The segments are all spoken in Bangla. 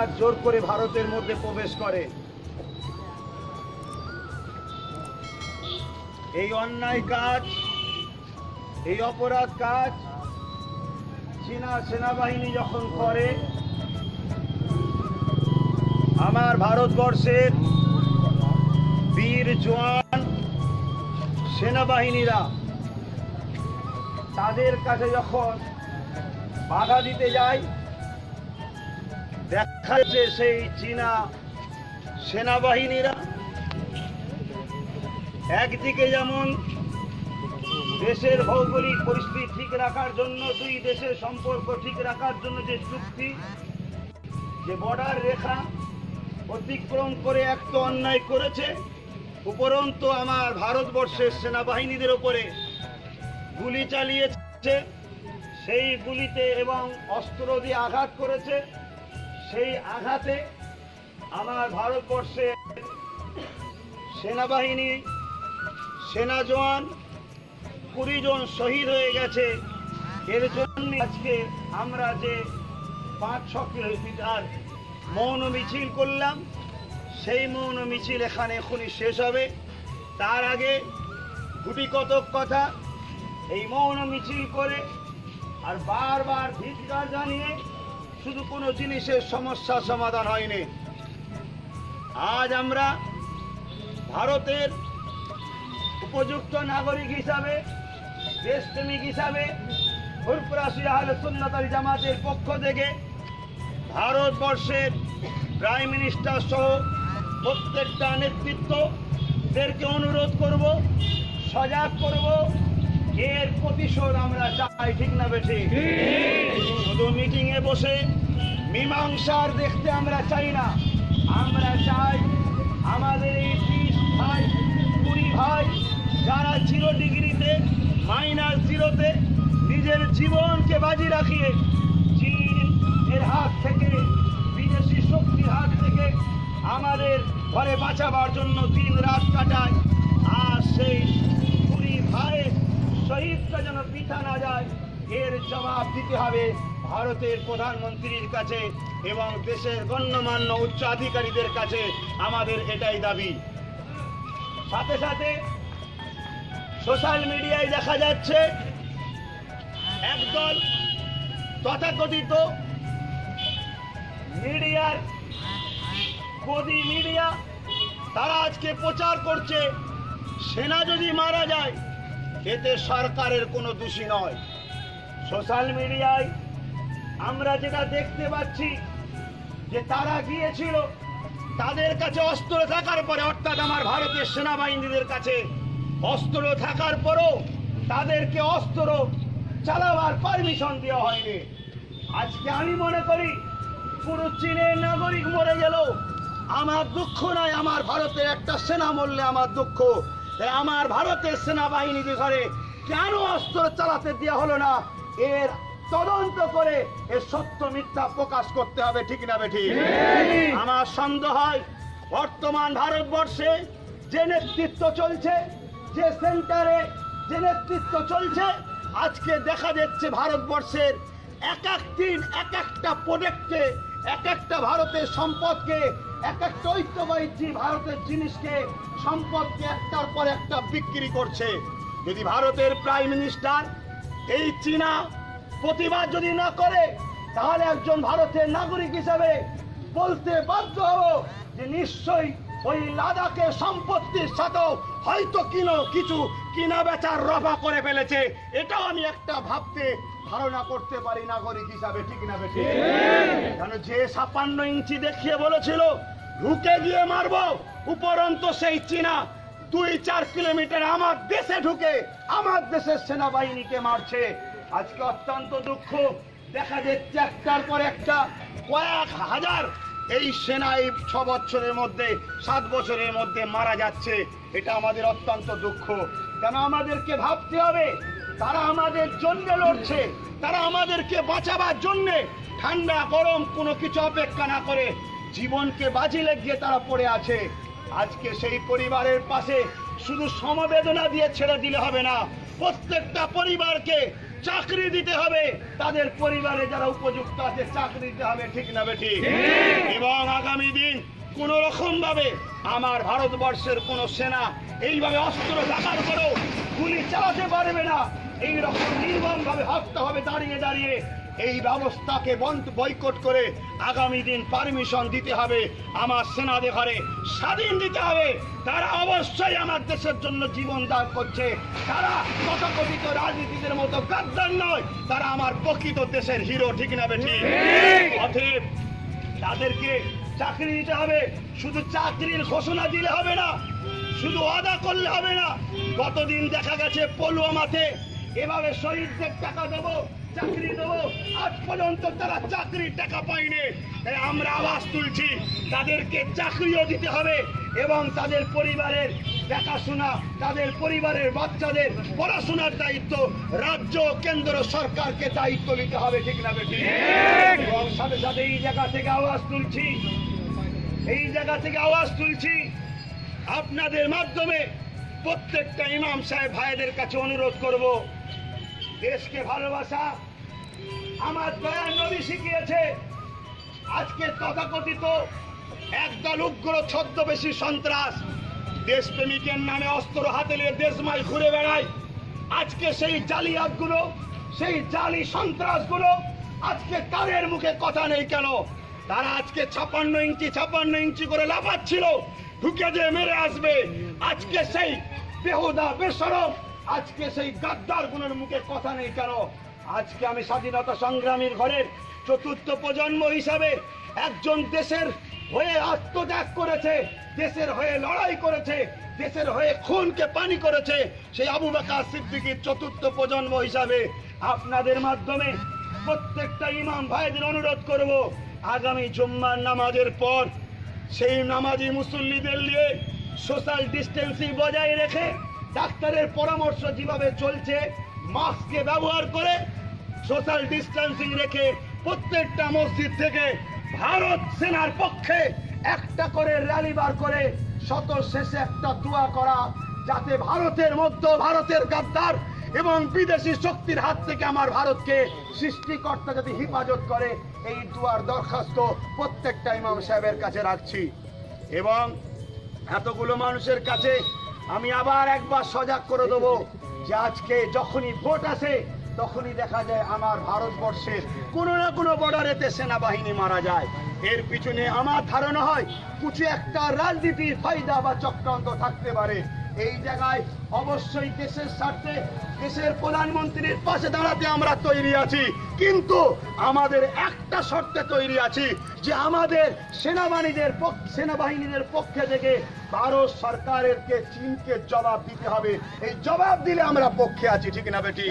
ডাকাত জোর করে ভারতের মধ্যে প্রবেশ করে। এই অন্যায় কাজ, এই অপরাধ কাজ চীনা সেনাবাহিনী যখন করে, আমার ভারতবর্ষের বীর জোয়ান সেনাবাহিনীরা তাদের কাছে যখন বাধা দিতে যায় দেখা যাচ্ছে সেই চীনা সেনাবাহিনীরা একদিকে যেমন দেশের ভৌগোলিক পরিস্থিতি ঠিক রাখার জন্য, দুই দেশের সম্পর্ক ঠিক রাখার জন্য যে চুক্তি, যে বর্ডার রেখা অতিক্রম করে এক তো অন্যায় করেছে, উপরন্তু আমার ভারতবর্ষের সেনাবাহিনীদের উপরে গুলি চালিয়েছে, সেই গুলিতে এবং অস্ত্র দিয়ে আঘাত করেছে। সেই আঘাতে আমার ভারতবর্ষের সেনাবাহিনী, সেনা জওয়ান কুড়ি জন শহীদ হয়ে গেছে। এর জন্য আজকে আমরা যে পাঁচ ছ কিলোমিটার মৌন মিছিল করলাম, সেই মৌন মিছিল এখানে এখনই শেষ হবে। তার আগে গুটি কতক কথা এই মৌন মিছিল করে আর বারবার ধিৎকার জানিয়ে শুধু কোনো জিনিসের সমস্যা সমাধান হয়নি। আজ আমরা ভারতের উপযুক্ত নাগরিক হিসাবে দেশপ্রেমিক হিসাবে ফুরপুরাশি আহলে সুন্নাতাল জামাতের পক্ষ থেকে ভারতবর্ষের প্রাইম মিনিস্টার সহ প্রত্যেকটা নেতৃত্বদেরকে অনুরোধ করব সজাগ করব এর প্রতিশোধ আমরা চাই ঠিক না বেঠি শুধু মিটিংয়ে বসে মীমাংসার দেখতে আমরা চাই না। আমরা চাই আমাদের এই ত্রিশ ভাই, কুড়ি ভাই, যারা জিরো ডিগ্রিতে মাইনাস জিরোতে নিজের জীবনকে বাজি রাখিয়ে চীন এর হাত থেকে, বিদেশি শক্তির হাত থেকে আমাদের ঘরে বাঁচাবার জন্য দিন রাত কাটায়। আর সেই কুড়ি ভাইয়ের শহীদটা যেন পিঠা না যায়, এর জবাব দিতে হবে ভারতের প্রধানমন্ত্রীর কাছে এবং দেশের গণ্যমান্য উচ্চাধিকারীদের কাছে আমাদের এটাই দাবি। সাথে সাথে সোশ্যাল মিডিয়ায় দেখা যাচ্ছে, একদল তথাকথিত মিডিয়ার গদি মিডিয়া, তারা আজকে প্রচার করছে, সেনা যদি মারা যায়, এতে সরকারের কোনো দোষী নয়। সোশ্যাল মিডিয়ায় আমরা যেটা দেখতে পাচ্ছি, যে তারা গিয়েছিল, তাদের কাছে অস্ত্র থাকার পরে, অর্থাৎ আমার ভারতের সেনাবাহিনীদের কাছে অস্ত্র থাকার পরও তাদেরকে অস্ত্র চালাবার পারমিশন দেওয়া হয়নি। আজকে আমি মনে করি পুরো চীনের নাগরিক মরে গেল। আমার দুঃখ নয়, আমার ভারতের একটা সেনা মরলে আমার দুঃখ। আমার ভারতের সেনাবাহিনীকে ঘরে কেন অস্ত্র চালাতে দেওয়া হলো না, এর তদন্ত করে এ সত্য মিথ্যা প্রকাশ করতে হবে ঠিক না বেঠি আমার সন্দেহ হয় বর্তমান ভারতবর্ষে যে নেতৃত্ব চলছে যে সেন্টারে যে নেতৃত্ব চলছে আজকে দেখা যাচ্ছে ভারতবর্ষের এক এক দিন এক একটা প্রোডাক্টকে এক একটা ভারতের সম্পদকে এক একটা ঐক্যবাহী ভারতের জিনিসকে সম্পদকে একটার পর একটা বিক্রি করছে। যদি ভারতের প্রাইম মিনিস্টার এই চীনা প্রতিবাদ যদি না করে, তাহলে একজন ভারতের নাগরিক হিসাবে বলতে বাধ্য হব যে নিশ্চয়ই ওই লাদাখের সম্পত্তির সাথেও হয়তো কিনো কিছু কিনা বেচার রফা করে ফেলেছে। এটাও আমি একটা ভাবতে, ধারণা করতে পারি নাগরিক হিসাবে, ঠিক না বেশি কেন যে ছাপান্ন ইঞ্চি দেখিয়ে বলেছিল, ঢুকে গিয়ে মারবো, উপরন্ত সেই চীনা দুই চার কিলোমিটার আমার দেশে ঢুকে, আমার দেশের সেনাবাহিনীকে মারছে। আজকে অত্যন্ত দুঃখ। দেখা যাচ্ছে একটার পর একটা কয়েক হাজার এই সেনা এই ছ বছরের মধ্যে, সাত বছরের মধ্যে মারা যাচ্ছে। এটা আমাদের অত্যন্ত দুঃখ। কেন আমাদেরকে ভাবতে হবে? তারা আমাদের জন্য লড়ছে। তারা আমাদেরকে বাঁচাবার জন্যে ঠান্ডা, গরম কোনো কিছু অপেক্ষা না করে জীবনকে বাজি লাগিয়ে তারা পড়ে আছে। আজকে সেই পরিবারের পাশে শুধু সমবেদনা দিয়ে ছেড়ে দিলে হবে না, প্রত্যেকটা পরিবারকে চাকরি দিতে হবে। তাদের পরিবারে যারা উপযুক্ত আছে চাকরি দিতে হবে ঠিক না বেঠিক এবং আগামী দিন কোন রকম ভাবে আমার ভারতবর্ষের কোন সেনা এইভাবে অস্ত্র থাকার পরেও গুলি চালাতে পারবে না। এইরকম নির্মম ভাবে হত্যা হবে দাঁড়িয়ে দাঁড়িয়ে এই ব্যবস্থাকে বয়কট করে আগামী দিন পারমিশন দিতে হবে। আমার সেনাদের ঘরে স্বাধীন দিতে হবে। তারা অবশ্যই আমার দেশের জন্য জীবন দান করছে। তারা তথাকথিত রাজনীতিদের মতো গাদ্দার নয়। তারা আমার প্রকৃত দেশের হিরো, ঠিক না বেঠি? অতএব তাদেরকে চাকরি দিতে হবে। শুধু চাকরির ঘোষণা দিলে হবে না, শুধু আদা করলে হবে না। গতদিন দেখা গেছে পলুয়া মাঠে। এভাবে শহীদদের টাকা দেবো। চাকরি দেবো আজ পর্যন্ত তারা চাকরির টাকা পায়নি। আমরা আওয়াজ তুলছি, তাদেরকে চাকরিও দিতে হবে এবং তাদের পরিবারের দেখাশোনা, তাদের পরিবারের বাচ্চাদের পড়াশোনার দায়িত্ব রাজ্য কেন্দ্র সরকারকে দায়িত্ব নিতে হবে, ঠিক না সাথে সাথে এই জায়গা থেকে আওয়াজ তুলছি। এই জায়গা থেকে আওয়াজ তুলছি। আপনাদের মাধ্যমে প্রত্যেকটা ইমাম সাহেব ভাইদের কাছে অনুরোধ করব। দেশকে ভালোবাসা, আমার দয়ার নবী শিখিয়েছে। আজকে তথাকথিত একদল উগ্র ছদ্মবেশী সন্ত্রাস দেশপ্রেমিকের নামে অস্ত্র হাতে নিয়ে দেশমাই ঘুরে বেড়ায়। আজকে সেই জালিয়াতগুলো, সেই জালি সন্ত্রাসগুলো আজকে তাদের মুখে কথা নেই কেন? তারা আজকে ছাপান্ন ইঞ্চি ছাপান্ন ইঞ্চি করে লাফাচ্ছিল, ঢুকে যে মেরে আসবে। আজকে সেই বেহুদা, বেসরম আজকে সেই গাদ্দারগুলোর মুখে কথা নেই কেন আজকে আমি স্বাধীনতা সংগ্রামীর ঘরের চতুর্থ প্রজন্ম হিসাবে একজন দেশের হয়ে আত্মত্যাগ করেছে, দেশের হয়ে লড়াই করেছে, দেশের হয়ে খুনকে পানি করেছে। সেই আবু বাকার সিদ্দিকীর চতুর্থ প্রজন্ম হিসাবে আপনাদের মাধ্যমে প্রত্যেকটা ইমাম ভাইদের অনুরোধ করব, আগামী জুম্মার নামাজের পর সেই নামাজি মুসল্লিদের নিয়ে সোশ্যাল ডিস্টেন্সিং বজায় রেখে ডাক্তারের পরামর্শ যেভাবে চলছে, মাস্ককে ব্যবহার করে সোশ্যাল ডিস্টেন্সিং রেখে প্রত্যেকটা মসজিদ থেকে ভারত সেনার পক্ষে একটা করে র্যালি বার করে শত শেষে একটা দোয়া করা, যাতে ভারতের মধ্যে ভারতের গাদ্দার এবং বিদেশি শক্তির হাত থেকে আমার ভারতকে সৃষ্টিকর্তা যদি হেফাজত করে, এই দুয়ার দরখাস্ত প্রত্যেকটা ইমাম সাহেবের কাছে রাখছি। এবং এতগুলো মানুষের কাছে আমি আবার একবার সজাগ করে দেব যে আজকে যখনই ভোট আসে, তখনই দেখা যায় আমার ভারতবর্ষের কোনো না কোনো বর্ডারেতে সেনাবাহিনী মারা যায়। এর পিছনে আমার ধারণা হয়, কিছু একটা রাজনীতির ফায়দা বা চক্রান্ত থাকতে পারে। এই জায়গায় অবশ্যই দেশের স্বার্থে দেশের প্রধানমন্ত্রীর পাশে দাঁড়াতে আমরা তৈরি আছি। কিন্তু আমাদের একটা শর্তে তৈরি আছি যে আমাদের সেনাবাহিনীদের সেনাবাহিনীদের পক্ষে থেকে ভারত সরকারেরকে চীনকে জবাব দিতে হবে। এই জবাব দিলে আমরা পক্ষে আছি, ঠিক না বেটি?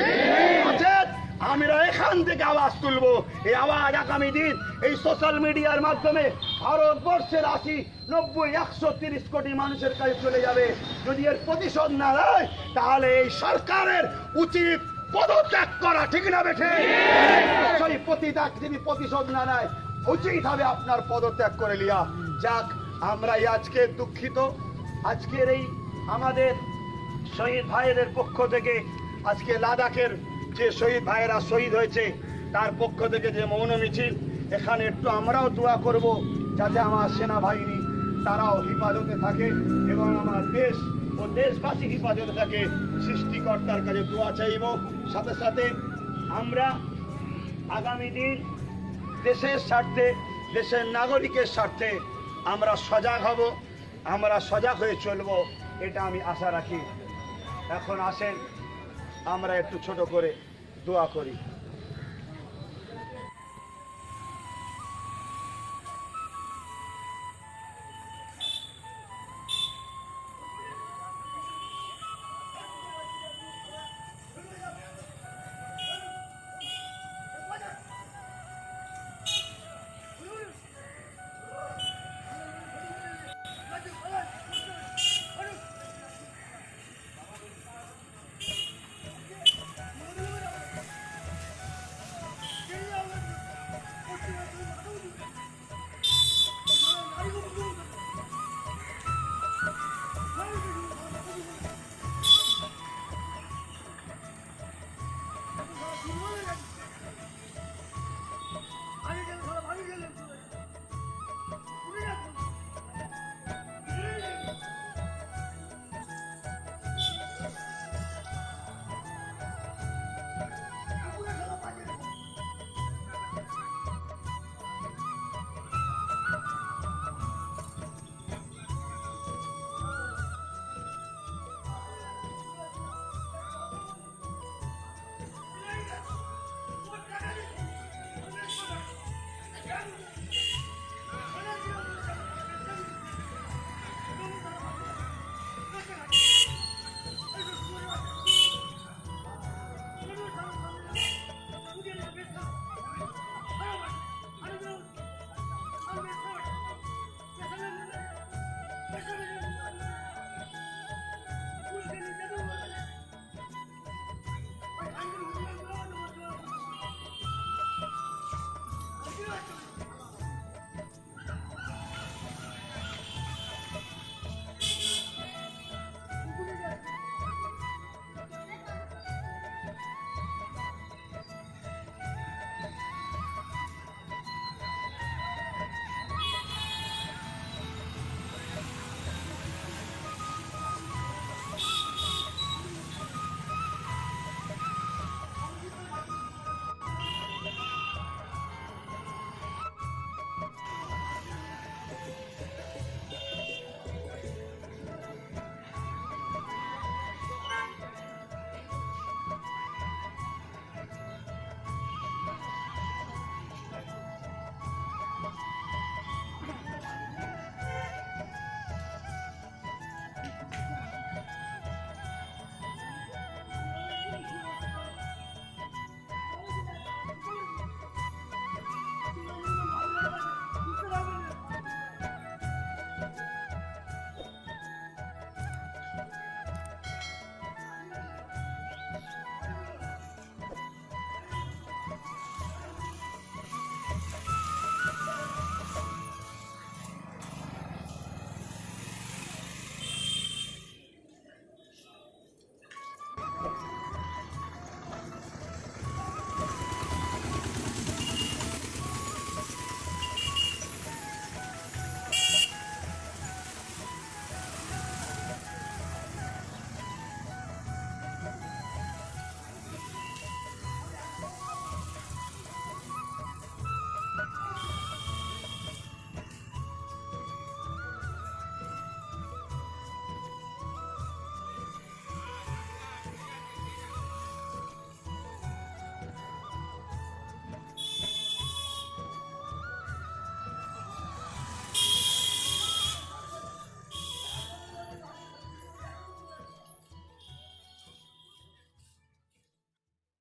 আমরা এখান থেকে আওয়াজ তুলবো। এই আওয়াজ আগামী দিন এই সোশ্যাল মিডিয়ার মাধ্যমে ভারতবর্ষের আশি, নব্বই, একশো তিরিশ কোটি মানুষের কাছে চলে যাবে। যদি এর প্রতিশোধ না নেয়, তাহলে এই সরকারের উচিত পদত্যাগ করা, ঠিক না বেঠে? সেই প্রতিত্যাগ যদি প্রতিশোধ না নেয়, উচিত হবে আপনার পদত্যাগ করে লিয়া যাক, আমরাই আজকে দুঃখিত। আজকের এই আমাদের শহীদ ভাইয়েদের পক্ষ থেকে, আজকে লাদাখের যে শহীদ ভাইয়েরা শহীদ হয়েছে, তার পক্ষ থেকে যে মৌন মিছিল, এখানে একটু আমরাও দোয়া করব। যাতে আমার সেনাবাহিনী তারাও হেফাজতে থাকে এবং আমার দেশ ও দেশবাসী হেফাজতে থাকে। সৃষ্টিকর্তার কাছে দোয়া চাইব। সাথে সাথে আমরা আগামী দিন দেশের স্বার্থে, দেশের নাগরিকের স্বার্থে আমরা সজাগ হব, আমরা সজাগ হয়ে চলব, এটা আমি আশা রাখি। এখন আসেন, আমরা একটু ছোট করে দোয়া করি।